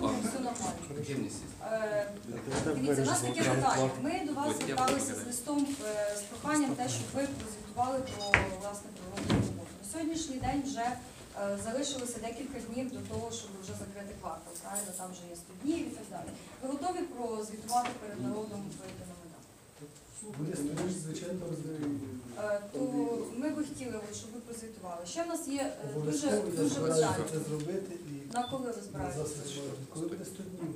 договором, все нормально. Где мне сесть? Е, Дивіться, у нас таке питання. Ми до вас зверталися з листом е, з проханням те, щоб ви прозвітували про власне природну роботу. На сьогоднішній день вже е, залишилося декілька днів до того, щоб вже закрити квартал. Правильно, там вже є 100 днів і так далі. Ви готові прозвітувати перед народом вийти на медал? Буде стоїть, звичайно. Е, То ми би хотіли, щоб ви прозвітували. Ще в нас є е, дуже Обов'язково я дуже збираюся питання. зробити і На коли ви збираєтеся? Коли буде 100 днів?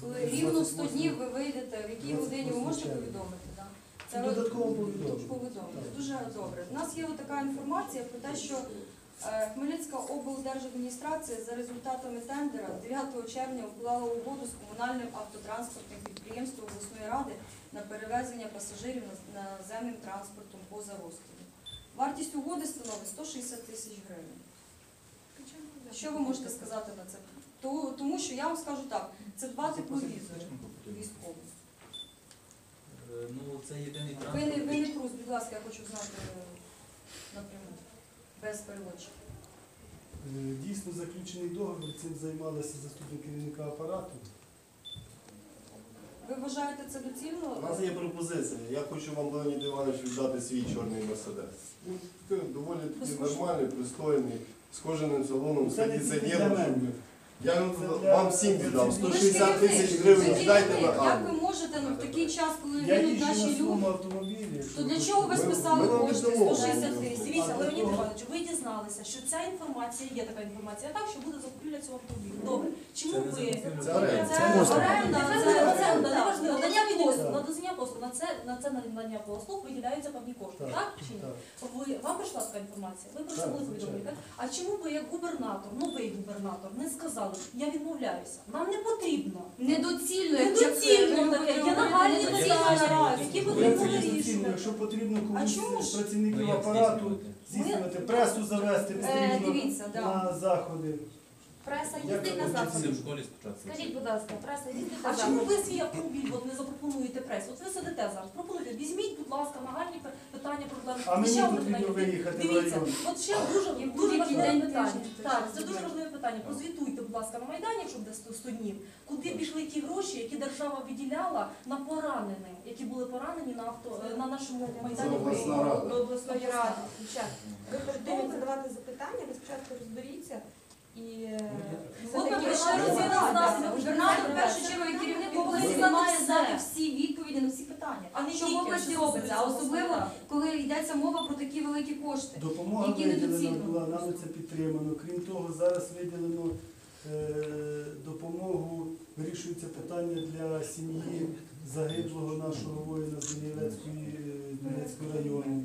Коли рівно 100 днів ви вийдете, в якій годині ви можете повідомити? да? Це додатково повідомлення. повідомити. Дуже добре. У нас є така інформація про те, що е, Хмельницька облдержадміністрація за результатами тендера 9 червня уклала угоду з комунальним автотранспортним підприємством обласної ради на перевезення пасажирів наземним транспортом поза розкладом. Вартість угоди становить 160 тисяч гривень. Що ви можете сказати на це? То- Тому що я вам скажу так, це два тепловізори військові. Е, Ну, це єдиний Ви не, транспорт. ви не прус, будь ласка, я хочу знати е, напряму, без переводчика. Е, Дійсно заключений договір, цим займалася заступник керівника апарату. Ви вважаєте це доцільно? У нас є пропозиція. Я хочу вам, Леонід Іванович, віддати свій чорний мерседес. Він такий доволі таки Послушай. нормальний, пристойний, з салоном, з Це не тільки для кондиціонером. Я вам всім віддам. Ви ж 160 керівник, тисяч ви гривень керівник. віддайте на Як ви можете ну, в такий час, коли Я гинуть їжджу наші люди, своєму автомобілі. То для чого ви списали кошти? 160 тисяч? Дивіться, Леонід Іванович, ви дізналися, що ця інформація є така інформація, так що буде закупівля цього автомобіля. Добре, чому ви. Це оренда. Це оренда, надання послуг. надання послуг, на це, на це надання послуг виділяються певні кошти, так, чи ні? Ви, вам прийшла така інформація, ви про це Так, були звичайно. повідомлені, так? А чому ви як губернатор, новий губернатор, не сказали, я відмовляюся, нам не потрібно. Недоцільно, Недоцільно таке, є нагальні питання, які потрібно це доцільно. Якщо потрібно А комусь чому ж? працівників Ну, апарату здійснювати? здійснювати пресу завести Е, Дивіться, да. на заходи. Преса їздить на заходи. в школі спочатку. Скажіть, будь ласка, преса їздить А чому заходи? ви свій автомобіль от не запропонуєте пресу? От ви сидите зараз, пропонуйте, візьміть, будь ласка, нагальні пи- питання, проблеми. А мені Ще одне потрібно питання. виїхати в Дивіться, район. от ще дуже, І в дуже будь-який важливе день питання. тижня, Так, це дуже важливе питання. Прозвітуйте, будь ласка, на Майдані, якщо буде 100 100 днів, куди пішли ті гроші, які держава виділяла на поранених, які були поранені на авто е, на нашому майдані. Це обласна рада. Обласної ради. Дівчат, ви перед тим, як задавати запитання, ви спочатку розберіться і От ми прийшли Губернатор, в першу чергу, як керівник області, має знати всі відповіді на всі питання. А не що в тільки, області робиться, а особливо, коли йдеться мова про такі великі кошти. Допомога Які виділена недоцільно. була, нами це підтримано. Крім того, зараз виділено е, допомогу, вирішується питання для сім'ї загиблого нашого воїна з Данілецької е, Донецького району.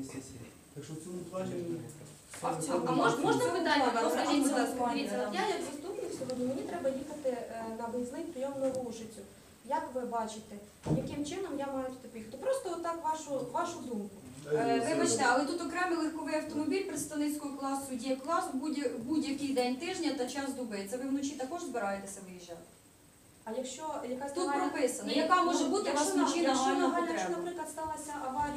Так що в цьому плані А, мож- можна питання? Добре, Скажіть, будь ласка, дивіться, от я як заступник сьогодні, мені треба їхати е, на виїзний прийом на Рушицю. Як ви бачите, яким чином я маю туди поїхати? Просто отак вашу, вашу думку. Е, Вибачте, але тут окремий легковий автомобіль представницького класу є клас в будь- будь-який день тижня та час доби. Це ви вночі також збираєтеся виїжджати? А якщо якась Тут нагальна- прописано, Ні, яка може ну, бути у вас якщо вночі на- якщо нагальна нагальна, Якщо, потреба? наприклад, сталася аварія в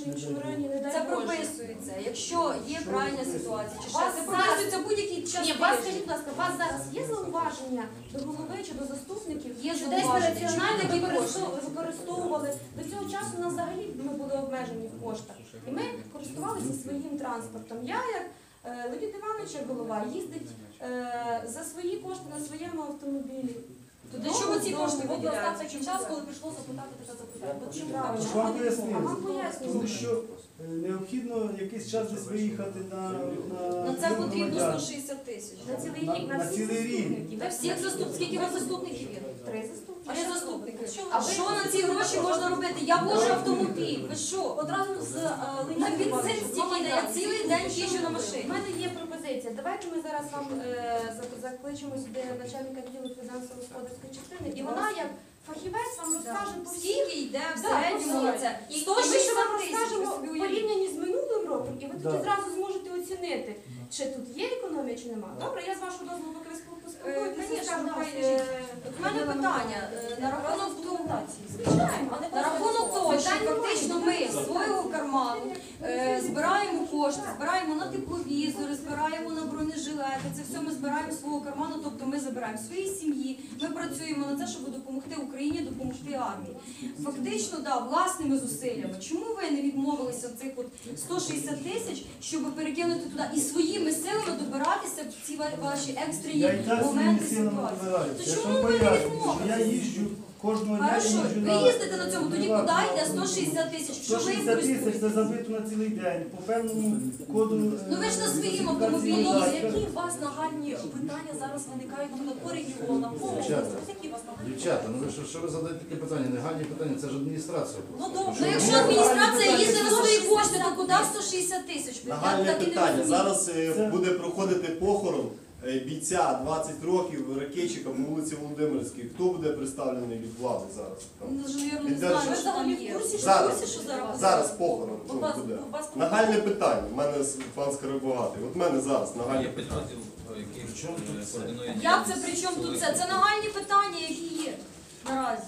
чи Не іншому районі, не дай Це Боже. прописується. Якщо є крайня ситуація, чи Вас це зараз- прописується будь-який час Ні, вас скажіть, будь ласка, у вас зараз є зауваження до голови чи до заступників? Є що зауваження. десь такі використовували, використовували. До цього часу у нас взагалі ми були обмежені в коштах. І ми користувалися своїм транспортом. Я, як е, Леонід Іванович, як голова, їздить е, за свої кошти на своєму автомобілі. То для чого ці кошти От виділяються? такий час, коли прийшло запитати таке запитання. Чому так? Чому вам не пояснили. А вам Тому що е, необхідно якийсь час десь виїхати на, на, На це потрібно 160 тисяч. На цілий рік, на на всіх цілий рік. заступників. Та всіх заступників, скільки у вас заступників є? Три заступники. Три заступники. Що А що на ці гроші можна робити? Я вожу автомобіль. Ви що? Одразу з На бензин стільки йде, я цілий день їжджу на У мене є пропозиція. Давайте ми зараз вам е, за- закличемо сюди начальника відділу фінансово-господарської частини, і вона як фахівець вам розкаже по всіх. Скільки йде в Да, середньому на це? І ми 160 вам тисяч. ви розкажемо собі уявіть. порівнянні з минулим роком, і ви тоді Да. зразу зможете оцінити, чи тут є економія, чи нема. Добре, я з вашого дозволу поки ви е, У мене питання е, на рахунок того, Звичайно. На рахунок того, що фактично ми з свого карману е, збираємо кошти, збираємо на тепловізори, збираємо на бронежилети, це все ми збираємо з свого карману, тобто ми забираємо свої сім'ї, ми працюємо на це, щоб допомогти Україні, допомогти армії. Фактично, да, власними зусиллями. Чому ви не відмовилися цих от 160 тисяч, щоб перекинути туди і своїми силами добиратися в ці ваші екстрені моменти ситуації? То чому ви не відмовилися? я їжджу кожного дня Хорошо, їжджу ви на... їздите на цьому, тоді куди йде 160 тисяч? Що ви 160 тисяч це користуєтесь? забито на цілий день, по певному коду... е, Ну, ви ж на своїм автомобілі Ну, які у вас нагальні питання зараз виникають ну, по області? Дівчата. Ось Які у вас нагальні? Дівчата, ну ви що, що ви задаєте такі питання? Негальні питання, це ж адміністрація. Ну, просто. добре. Ну якщо адміністрація їздить на свої 160 кошти, то куди 160 тисяч? Я Нагальне так і не питання. розумію. Зараз е, буде проходити похорон е, бійця 20 років ракетчика по вулиці Володимирській. Хто буде представлений від влади зараз? Там? Ну, ж, я не Піддержу. знаю, Ви що взагалі в курсі, що Зараз. курсі, що зараз? Зараз похорон вас, буде. Нагальне питання. У мене с- пан Скоробогатий. От в мене зараз Є нагальне підрозділ, який Чому тут е, координує. Як це при чому тут це? Це нагальні питання, які є наразі.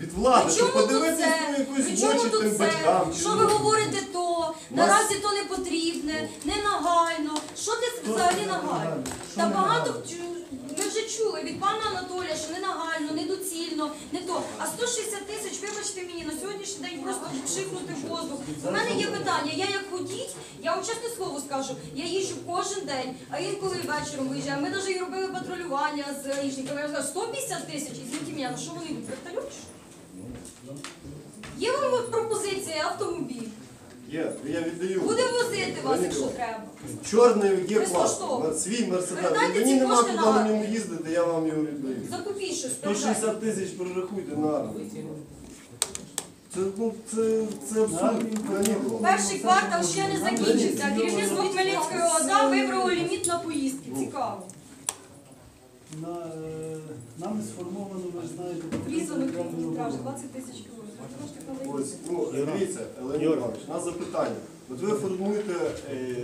Від влади. При Ти чому тут подивитись це? ну, якусь в чому очі тут тим це? батькам. чи Що ви говорите то? Нас- Наразі то не потрібне, не нагально. Що це взагалі це нагально? нагально? Що Та не багато чу- ми вже чули від пана Анатолія, що не нагально, недоцільно, не то. А 160 тисяч, вибачте мені, на сьогоднішній день просто шикнути в воздух. У мене є питання. Я як водій, я вам чесне слово скажу, я їжджу кожен день, а інколи вечором виїжджаю. Ми навіть і робили патрулювання з гаїшниками. Я сказала, 150 тисяч, извините мене, на що вони йдуть? Вертольот? чи що? Є вам пропозиція автомобіль. Є, я віддаю. Буде возити вас, якщо треба. Чорний є клас. Безкоштовно. Свій мерседес. Передайте Мені ці нема кошти куди на на ньому їздити, я вам його віддаю. Закупіть щось. передайте. 160 тисяч перерахуйте на армію. Це, ну, це, це абсурд. Перший квартал ще не закінчився. Керівництво Хмельницької ОДА вибрало ліміт на поїздки. Цікаво. На, е, нами сформовано, ви знаєте, територіальну кілометраж, 20 тисяч кілометрів. Ось, ну, дивіться, Леонід Іванович, у нас запитання. От ви формуєте е,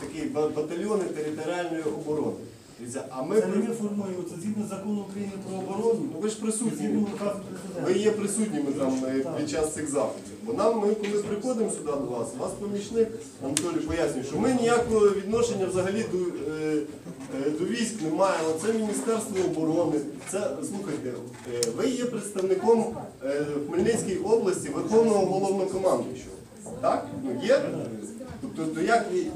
такі батальйони територіальної оборони. Дивіться, а ми, Це не ми формуємо, це згідно закону України про оборону. ну, ви ж присутні. згідно указу президента. Ви є присутніми там е, Так. під час цих заходів. Бо нам, ми коли приходимо сюди до вас, вас помічник Анатолій пояснює, що ми ніякого відношення взагалі до, е, е, до військ не маємо. Це Міністерство оборони. Це слухайте, е, ви є представником е, в області Верховного головнокомандуючого. Так? Ну є? Тобто, то як ви-